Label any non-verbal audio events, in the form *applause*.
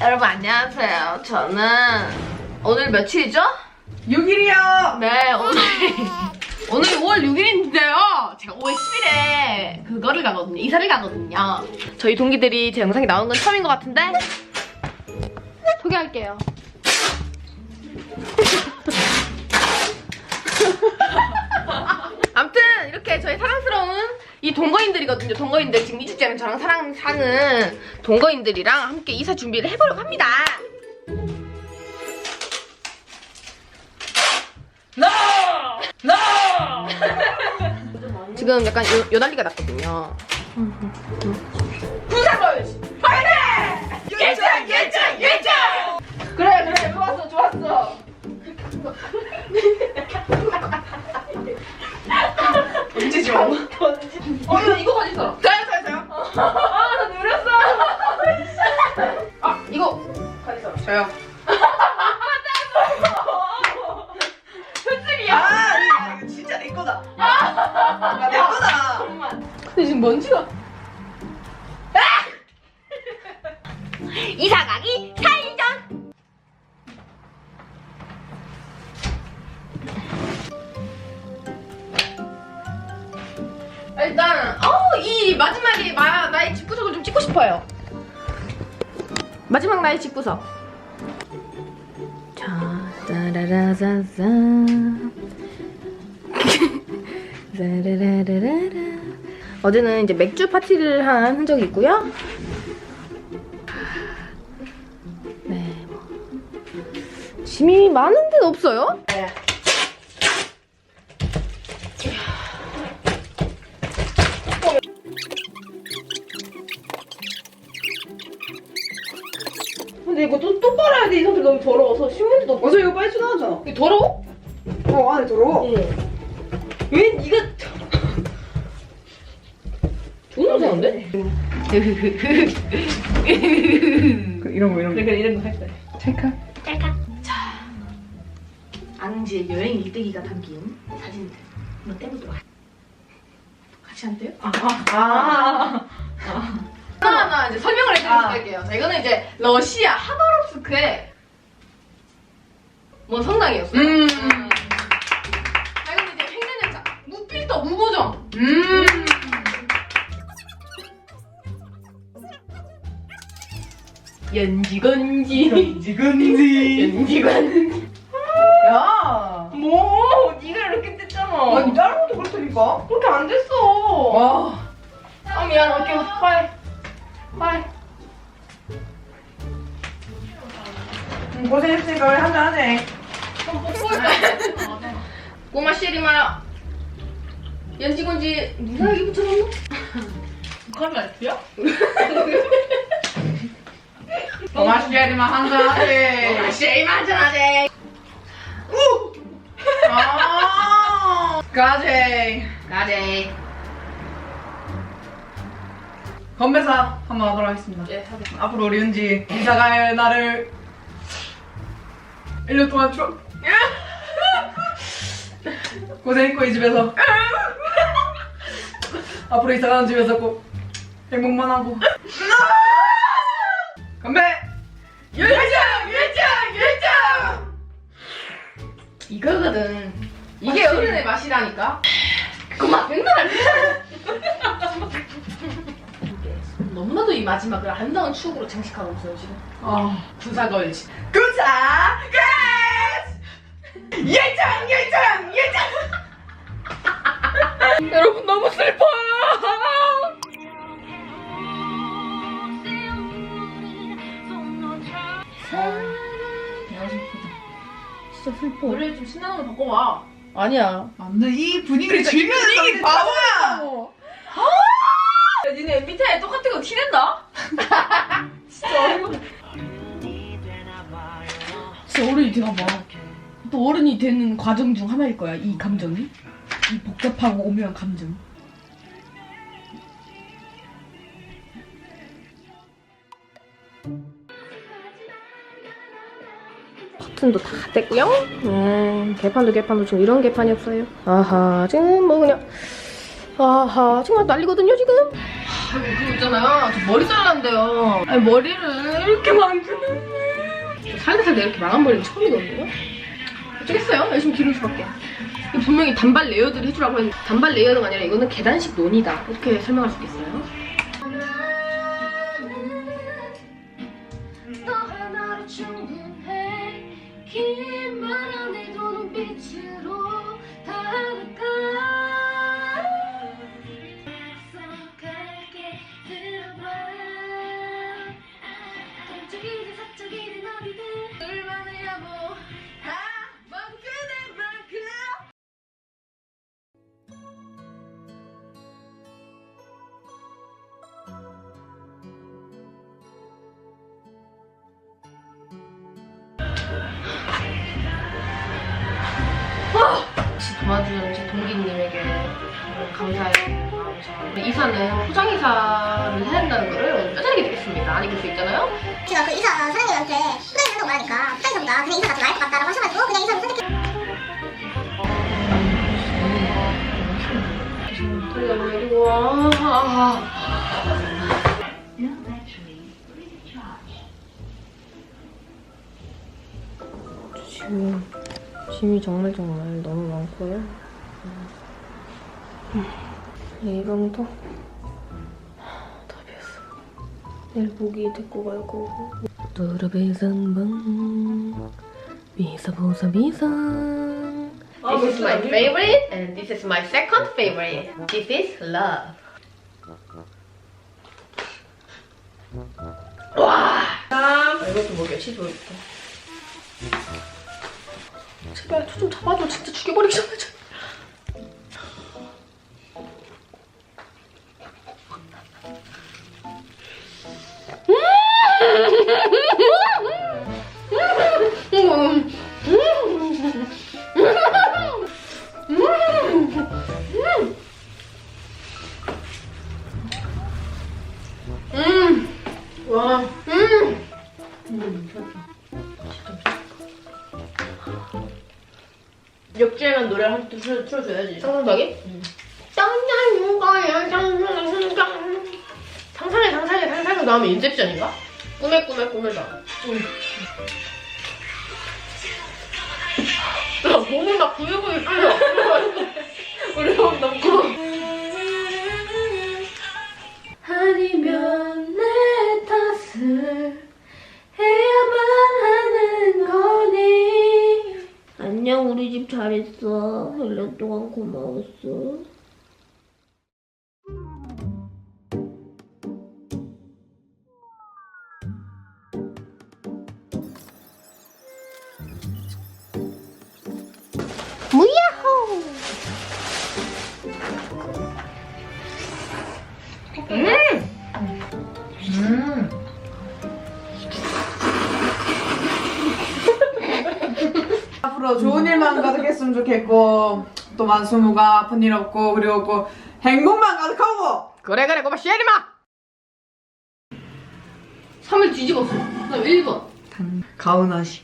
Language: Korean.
여러분 안녕하세요. 저는 오늘 며칠이죠? 6일이요. 네, 오늘 *laughs* 오늘 5월 6일인데요. 제가 5월 10일에 그거를 가거든요. 이사를 가거든요. 저희 동기들이 제 영상이 나온 건 처음인 것 같은데 소개할게요. *laughs* 아무튼 이렇게 저희 사랑스러운 이 동거인들이거든요. 동거인들 지금 이 집장은 저랑 사랑 사는 동거인들이랑 함께 이사 준비를 해보려고 합니다. No! No! 지금 약간 요, 요난리가 났거든요. 지금 먼지가. 이사 가기 4일 전. 일단 어이 마지막에 마, 나의 집구석을 좀 찍고 싶어요. 마지막 나의 집구석. 자, 따라라자자. *laughs* 라라라라라. 어제는 이제 맥주 파티를 한 흔적이 있고요. 네, 뭐. 짐이 많은 데는 없어요. 네. 근데 이거 또, 또 빨아야 돼. 이 상태 너무 더러워서 신문지도 없고. 어제 이거 빨리 수나하잖아. 이거 더러워? 어 안에 더러워. 응. 왜 니가 좋은 냄새인데? 그 이런 거 이런 거. 그래 이런 거 할 거야. 찰칵. 자, 앙지의 여행 일대기가 담긴 사진들 한번 떼보도록 할게요. 같이 안 떼요? 아. 아. 하나하나 이제 설명을 해드리도록 아. 할게요. 자, 이거는 이제 러시아 하바롭스크의 뭐 성당이었어요. 음. 연지건지. 건지건지. 연지건지. 야. 뭐, 네가 이렇게. 아니 다른 것도 그렇다니까. 그렇게 안 됐어. 와. 아, 미안. 어깨 빨리. 빨리. 음, 고생했으니까 우리 한잔 하자. 좀 뽀뽀할까? 꼬마 시리마 연지건지 여기 붙여놨노? *laughs* 북한 라이프야? *laughs* 더 맛있게야지만 한잔 하자. 시리마 한잔하재 아. 가재. 가재 건배사 한번 하도록 하겠습니다. 예 하자 앞으로 우리 은지 이사 갈 날을 1년 동안 추억. *laughs* 고생했고 이 집에서. 앞으로 이사 가는 집에서 꼭 행복만 하고. *laughs* 건배. 열정, 열정, 열정. 이거거든 이게 어른의 맛이라니까 그만 맨날. 너무나도 이 마지막을 아름다운 추억으로 장식하고 있어요 지금 아, 부사 걸지 구사, 끝. 열정, 열정, 열정. 여러분 너무 슬퍼요 진짜 슬퍼 노래 좀 신나는 거 바꿔봐 아니야 안돼 이 분위기를 즐겨야 분위기 바보야. 야, 니네 MBTI 똑같은 거 티낸다? *laughs* 진짜 어이구. 진짜 어른이 되나봐. 또 어른이 되는 과정 중 하나일 거야, 이 감정이. 이 복잡하고 오묘한 감정. 커튼도 다 됐고요. 음, 개판도 개판도 지금 이런 개판이 없어요. 아하, 지금 뭐 그냥 아하, 정말 난리거든요, 지금. 자기 그거 있잖아요. 저 머리 잘라는데요. 아니 머리를 이렇게 만드는. 살다 살다 이렇게 망한 머리는 처음이거든요. 어쩌겠어요. 열심히 기를 수밖에. 분명히 단발 레이어드를 해주라고 했는데 단발 레이어드가 아니라 이거는 계단식 논이다. 이렇게 설명할 수 있겠어요? 같이 도와주는 제 동기님에게 감사의 마음에서 이사는 포장이사를 해야 된다는 거를 뼈저리게 느꼈습니다. 아니 그럴 수 있잖아요. 제가 그 이사 사장님한테 후배님 한다고 말하니까 후배님보다 그냥 이사가 더 나을 것 같다라고 하셔가지고 그냥 이사를 선택해 소리가 왜 이리 와. 아. 지금 짐이 정말 정말 너무 많고요. 이 방도 다 비었어. 내일 모기 데리고 갈 거고. 도르베상방 비사보사 비상. This is my favorite and this is my second favorite. This is love. 와! 아, 이것도 먹여, 치즈 올게. 제발 저 좀 잡아줘. 진짜 죽여버리기 전에. 좀. 음. 노래 한번 틀어줘야지. 상상하기? 짱짱 거야 짱짱 상상해 상상해 상상해. 나오면 인셉션인가? 꿈에 꿈에 꿈에다 야 몸이 막 부들부들 떨려 *laughs* 우리 형 너무 잘했어. 1년 동안 고마웠어 앞으로 좋은 일만 가득했으면 좋겠고 또 만수무가 아픈 일 없고 그리고 또 행복만 가득하고! 그래 그래 고마 시에리마! 3일 뒤집었어. 그다음 1번 가은아씨